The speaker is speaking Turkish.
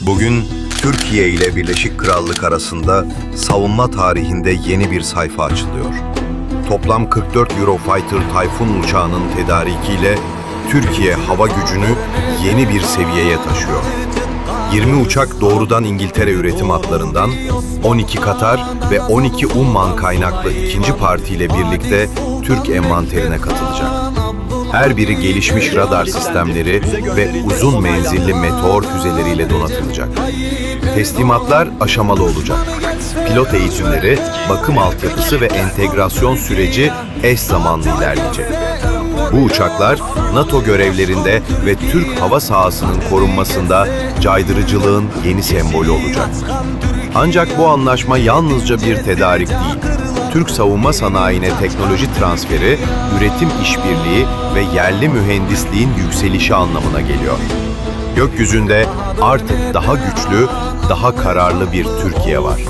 Bugün Türkiye ile Birleşik Krallık arasında savunma tarihinde yeni bir sayfa açılıyor. Toplam 44 Eurofighter Typhoon uçağının tedarikiyle Türkiye hava gücünü yeni bir seviyeye taşıyor. 20 uçak doğrudan İngiltere üretim hatlarından, 12 Katar ve 12 Umman kaynaklı ikinci partiyle birlikte Türk envanterine katılacak. Her biri gelişmiş radar sistemleri ve uzun menzilli meteor füzeleriyle donatılacak. Teslimatlar aşamalı olacak. Pilot eğitimleri, bakım altyapısı ve entegrasyon süreci eş zamanlı ilerleyecek. Bu uçaklar NATO görevlerinde ve Türk hava sahasının korunmasında caydırıcılığın yeni sembolü olacak. Ancak bu anlaşma yalnızca bir tedarik değil. Türk savunma sanayine teknoloji transferi, üretim işbirliği ve yerli mühendisliğin yükselişi anlamına geliyor. Gökyüzünde artık daha güçlü, daha kararlı bir Türkiye var.